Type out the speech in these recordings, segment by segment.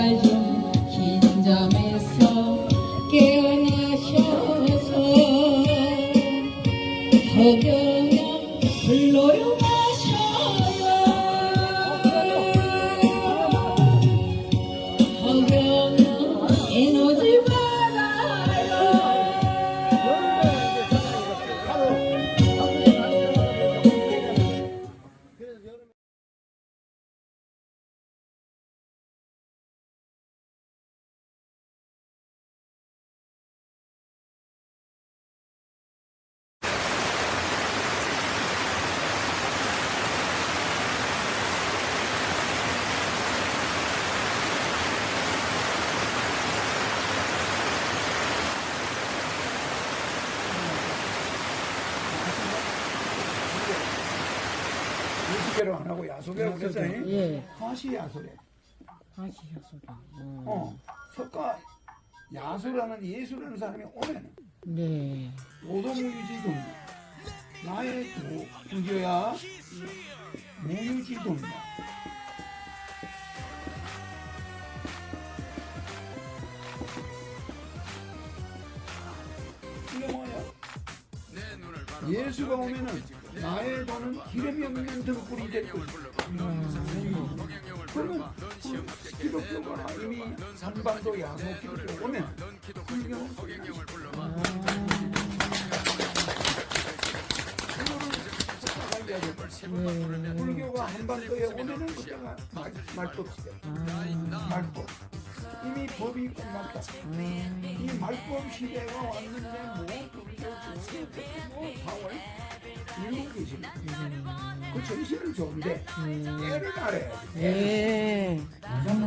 Bye. 야소계라고 그랬어. 예. 화시 야소래. 다시 약속이. 어. 어. 석가 야소라는 예수라는 사람이 오면 네. 오도무유지동 나의 도교야 무유지동이다. 예수가 오면은 나의 돈은 기름이 없는 등불이 될 것이다. 그러면 그 기독교가 이미 한반도 야소 기독교 오면 불교는 네. 불교가 한반도에 오면은 그때가 말- 말법 시대. 말법. 이미 법이 끝났다. 이 말법 시대가 왔는데 뭐 불교 중에 뭐 4월 일곱 계십니다. 그 정신은 좋은데 때를 알아야지. 네.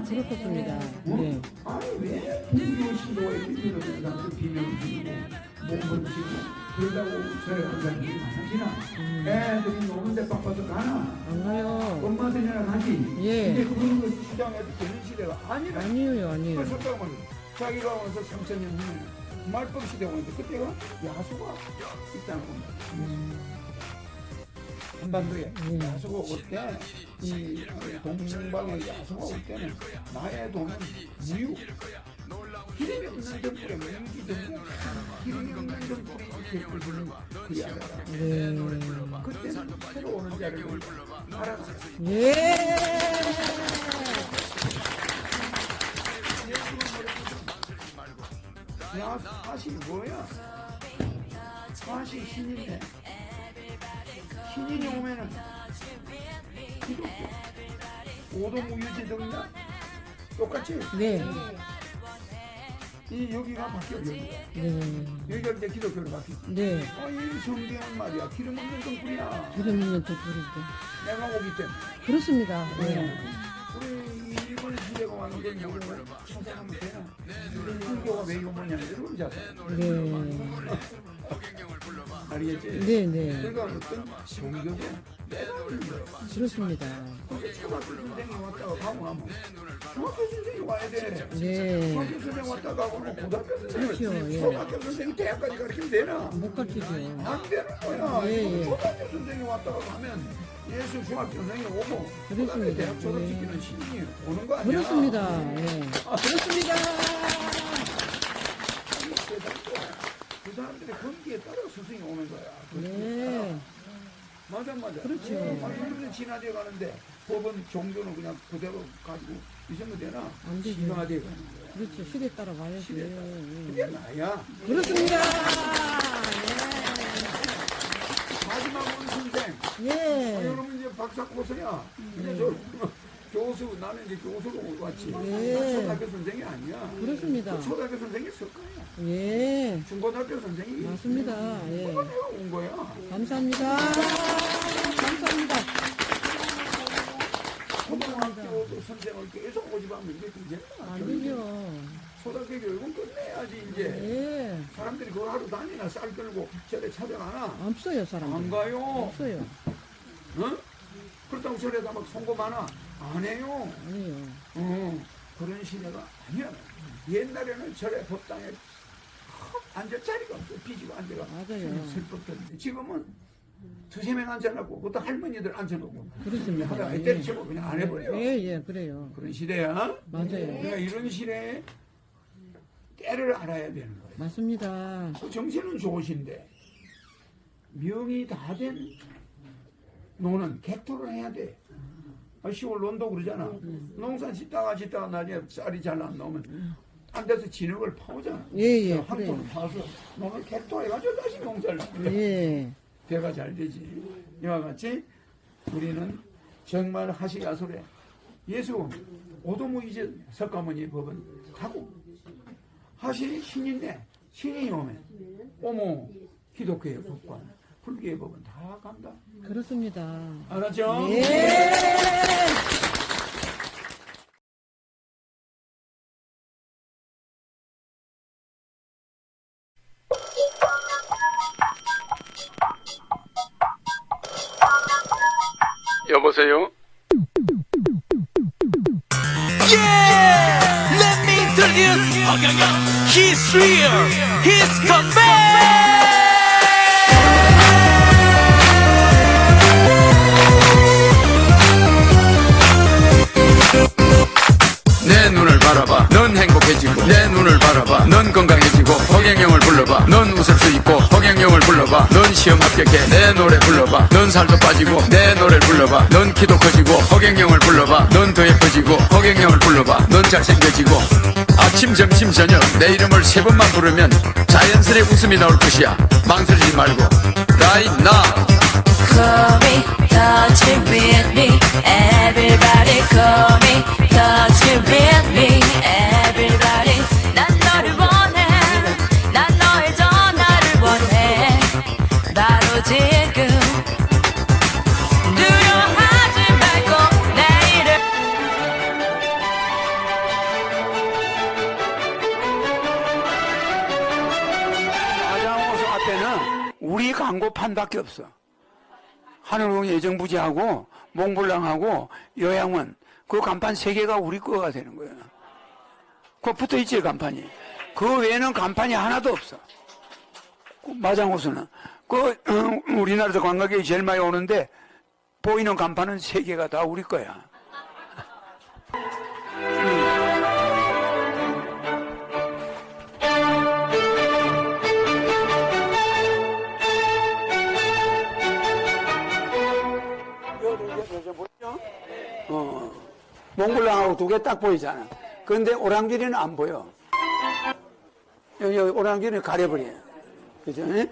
그렇겠습니다. 네. 아니 왜 불교 신도에 비밀을 나한테 비밀을 주고 몸을 주고 그러다고 저래 한사람들이 많아지나 애들이 노는데 바빠서 가나 안 가요. 엄마들이랑 가지 예. 근데 그런 거 주장해도 되는 시대가 아니라 아니에요, 아니에요. 그래서 자기가 와서 3천년 후에 말법 시대가 오는데 그때가 야수가 있다는 겁니다 한반도에 예. 야수가 올 때, 이 동방에 야수가 올 때는 나의 돈은 무유. 기름이 없는 등불에 무유지 등불, 기름이 없는 등불이 이렇게 끓는 그 야가라. 네. 그때는 새로 오는 자를 알아가. 예. 야, 사실 뭐야? 사실 신인데. 신인이 오면은 기독교, 오도무유지 등냐 똑같이 네. 이 여기가 바뀌어 여기가 네. 여기가 이제 기독교로 바뀌어. 네. 어, 이 성경은 말이야 기름 없는 등불이야. 기름 있는 독불이죠. 내가 오기 때문에. 그렇습니다. 네. 우리 시대가 왔는 걸 모르고 찾아가면 되나? 우리 불교가 왜 이거 뭐냐면 이런 자세. 네. 알겠지? 네, 네. 그러니까 어떤 내가 있는 거야. 그렇습니다. 초등학교 선생이 왔다가 가고 나면 중학교 선생이 와야 돼. 네. 중학교 선생 왔다가 가고 뭐 고등학교 선생이 그렇죠, 예. 초등학교 선생이 대학까지 가르치면 되나? 못 가르치죠. 안 되는 거야. 예, 이거 예. 초등학교 선생이 왔다가 가면 예수 중학교 선생이 오고 그다음에 그렇습니다. 대학 졸업시키는 신이 오는 거 아니야? 그렇습니다. 예. 아, 그렇습니다. 그 건기에 따라 스승이 오는 거야. 그 네. 맞아 맞아. 그렇죠. 아, 이러면 진화돼 가는데 법은 종교는 그냥 그대로 가지고 있으면 되나? 안 되죠. 진화돼 가는 거야. 그렇죠. 시대 따라 가야지. 시대 따라. 예. 그게 나야. 그렇습니다. 마지막 우리 선생. 예. 아, 예. 여러분 이제 박사 코스야. 근데 저 교수 나는 이제 교수로 왔지. 예. 나 초등학교 선생이 아니야. 그렇습니다. 그 초등학교 선생이 석가야. 예. 중고등학교 선생이 맞습니다. 예. 내가 온 거야. 감사합니다. 감사합니다. 초등학교 선생을 계속 오지 않으면 이게 이제 안 되죠. 초등학교 교육은 끝내야지 이제. 예. 사람들이 그걸 하루 다니나 쌀 끌고 절에 찾아가나? 없어요, 안 사람들. 가요. 없어요. 어? 그렇다고 절에다 막 송고 많아? 안 해요. 아니요. 어, 그런 시대가 아니야. 옛날에는 절에 법당에 앉을 자리가 없어. 비지고 앉아가. 맞아요. 슬펐던데. 지금은 두세 명 앉아놓고, 그것도 할머니들 앉아놓고. 그렇습니다. 하다가 예. 때려치고 그냥 안 해버려. 예, 예, 그래요. 그런 시대야. 맞아요. 그러니까 이런 시대에 때를 알아야 되는 거예요. 맞습니다. 그 정신은 좋으신데 명이 다 된 노는 개토를 해야 돼. 아, 시골 논도 그러잖아. 농사 짓다가 짓다가 나중에 쌀이 잘 안 나오면 안 돼서 진흙을 파오잖아. 예, 예, 한 그래요. 톤 파서 농을 개토해가지고 다시 농사를 짓게. 예. 배가 잘 되지. 이와 같이 우리는 정말 하시가소래 예수 오도무 이제 석가모니 법은 가고 하시 신인네 신이 오면 오모 기독교의 법과 불교의 법은 다 간다. 그렇습니다. 알았죠? 예. 여보세요? Yeah! Let me introduce He's real! He's come 바라봐. 넌 건강해지고 허경영을 불러봐. 넌 웃을 수 있고 허경영을 불러봐. 넌 시험 합격해 내 노래 불러봐. 넌 살도 빠지고 내 노래를 불러봐. 넌 키도 커지고 허경영을 불러봐. 넌 더 예뻐지고 허경영을 불러봐. 넌 잘생겨지고 아침 점심 저녁 내 이름을 세 번만 부르면 자연스레 웃음이 나올 것이야. 망설이지 말고. Right now. Call me, touch me, with me. Everybody call me, touch me, with me. Everybody, 우리 광고판밖에 없어. 하늘공 예정부지하고 몽블랑하고 요양원 그 간판 세 개가 우리 거가 되는 거야. 그거 붙어 있지 간판이. 그 외에는 간판이 하나도 없어. 그 마장호수는 그 어, 우리나라에서 관광객이 제일 많이 오는데 보이는 간판은 세 개가 다 우리 거야. 몽골랑하고 두 개 딱 보이잖아. 그런데 오랑캐리는 안 보여. 여기, 오랑캐리는 가려버려. 그죠? 예?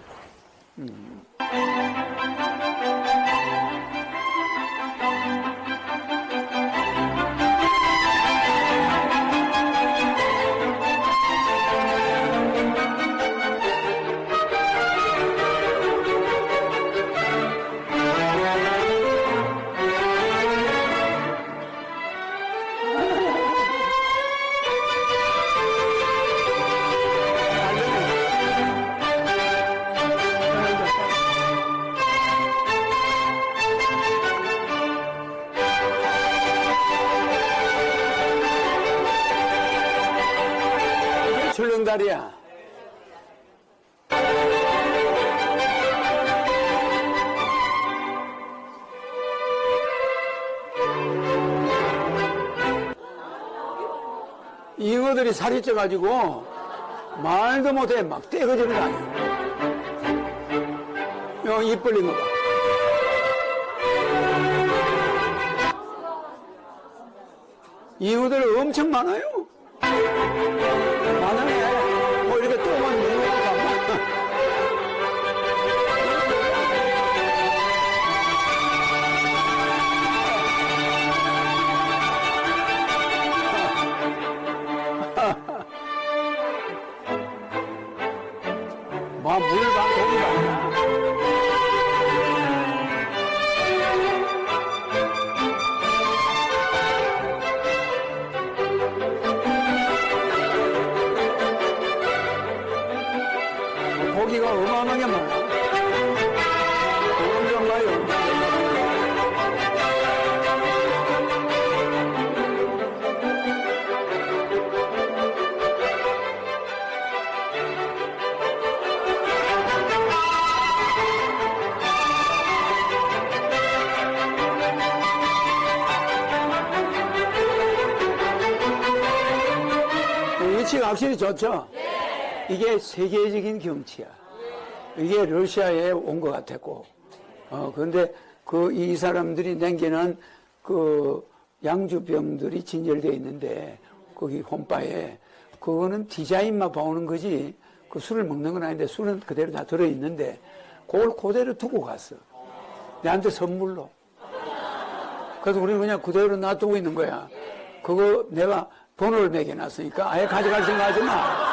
출렁다리야. 잉어들이 살이 쪄가지고 말도 못해 막거 아니야. 요, 입 벌린 거 봐. 잉어들 엄청 많아요. 위치가 확실히 좋죠? 이게 세계적인 경치야. 이게 러시아에 온 것 같았고, 어, 그런데 그 이 사람들이 남기는 그 양주병들이 진열되어 있는데 거기 홈바에 그거는 디자인만 봐오는 거지 그 술을 먹는 건 아닌데 술은 그대로 다 들어있는데 그걸 그대로 두고 갔어. 내한테 선물로. 그래서 우리는 그냥 그대로 놔두고 있는 거야. 그거 내가 번호를 매겨놨으니까 아예 가져갈 생각 하지 마.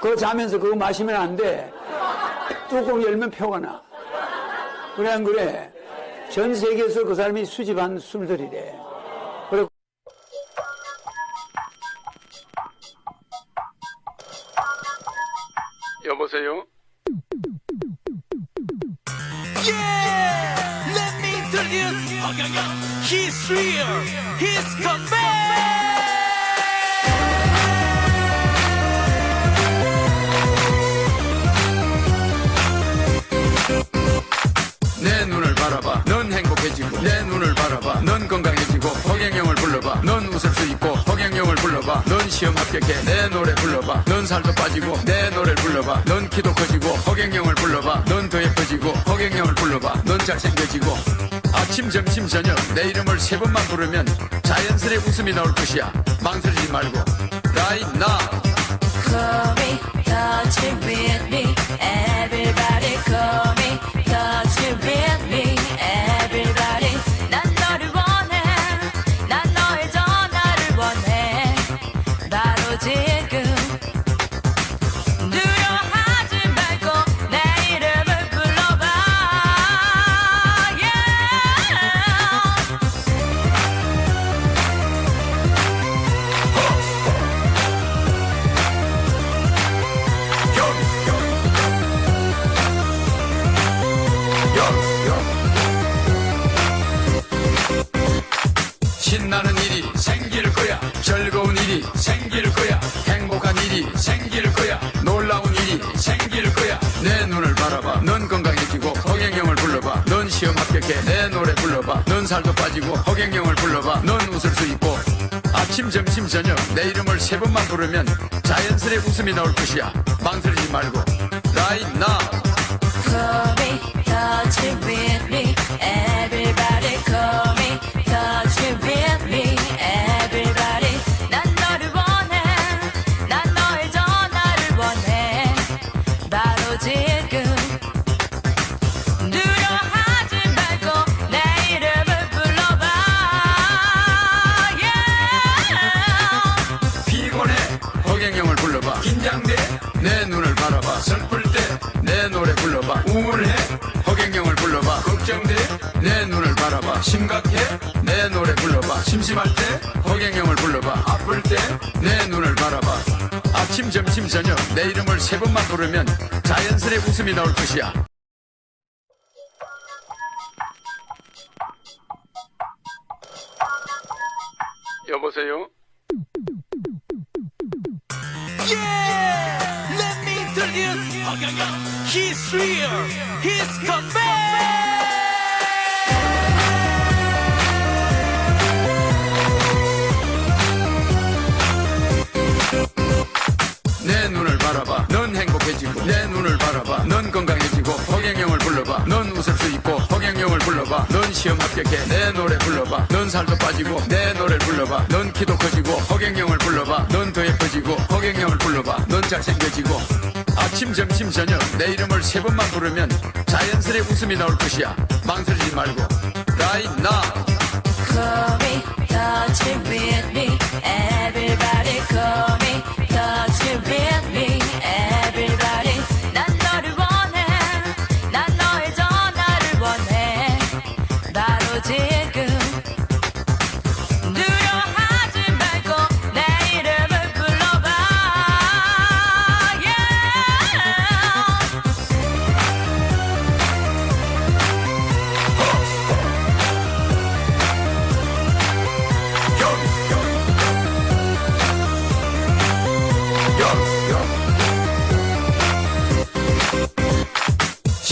그거 자면서 그거 마시면 안 돼. 뚜껑 열면 표가 나. 그래, 안 그래? 전 세계에서 그 사람이 수집한 술들이래. 그래. 여보세요? Yeah! Let me introduce He's real 넌 시험 합격해 내 노래 불러봐. 넌 살도 빠지고 내 노래를 불러봐. 넌 키도 커지고 허경영을 불러봐. 넌 더 예뻐지고 허경영을 불러봐. 넌 잘생겨지고 아침 점심 저녁 내 이름을 세 번만 부르면 자연스레 웃음이 나올 것이야. 망설이지 말고. Right now. Call me, touch it with me. Everybody call me, 합격해 내 노래 불러봐. 넌 살도 빠지고 허경영을 불러봐. 넌 웃을 수 있고. 아침 점심 저녁 내 이름을 세 번만 부르면 자연스레 웃음이 나올 것이야. 망설이지 말고. Right now. Me, touch it with me. Everybody call 심각해? 내 노래 불러봐. 심심할 때 허경영을 불러봐. 아플 때 내 눈을 바라봐. 아침 점심 저녁. 내 이름을 세 번만 부르면 자연스레 웃음이 나올 것이야. 여보세요? Yeah! Let me introduce 허경영 He's real He's come back 넌 행복해지고. 내 눈을 바라봐. 넌 건강해지고 허경영을 불러봐. 넌 웃을 수 있고 허경영을 불러봐. 넌 시험 합격해. 내 노래 불러봐. 넌 살도 빠지고 내 노래를 불러봐. 넌 키도 커지고 허경영을 불러봐. 넌 더 예뻐지고 허경영을 불러봐. 넌 잘생겨지고. 아침 점심 저녁. 내 이름을 세 번만 부르면 자연스레 웃음이 나올 것이야. 망설이지 말고. Right now. Call me, touch it with me. Everybody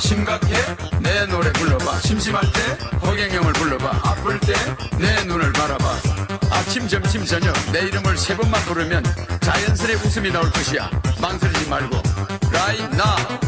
심각해? 내 노래 불러봐. 심심할 때 허경영을 불러봐. 아플 때 내 눈을 바라봐. 아침 점심 저녁 내 이름을 세 번만 부르면 자연스레 웃음이 나올 것이야. 망설이지 말고. Right now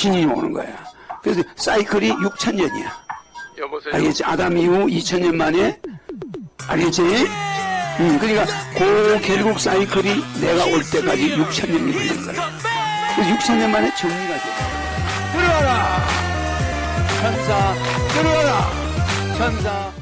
신이 오는 거야. 그래서 사이클이 6천 년이야. 여보세요 알겠지? 아담 이후 2천 년 만에 알겠지? 음, 그러니까 그 결국 사이클이 내가 올 때까지 6천 년이 걸린 거야. 그래서 6천 년 만에 정리가 돼. 들어가라! 천사, 들어가라! 천사.